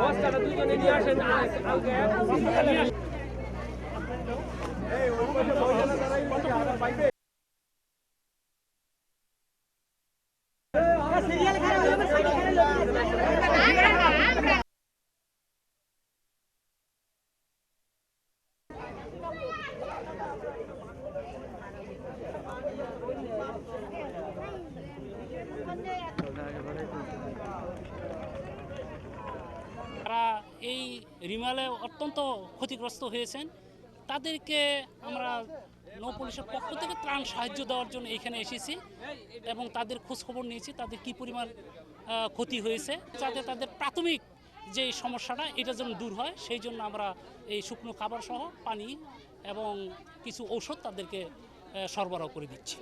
বস্তাটা দুজনে নিয়ে আসেন এই সিরিয়াল খারাপ তারা এই রিমালে অত্যন্ত ক্ষতিগ্রস্ত হয়েছেন। তাদেরকে আমরা নৌ পুলিশের পক্ষ থেকে ত্রাণ সাহায্য দেওয়ার জন্য এখানে এসেছি এবং তাদের খোঁজখবর নিয়েছি, তাদের কি পরিমাণ ক্ষতি হয়েছে, যাতে তাদের প্রাথমিক যে সমস্যাটা, এটা যেন দূর হয়, সেই জন্য আমরা এই শুকনো খাবার সহ পানি এবং কিছু ঔষধ তাদেরকে সরবরাহ করে দিচ্ছি।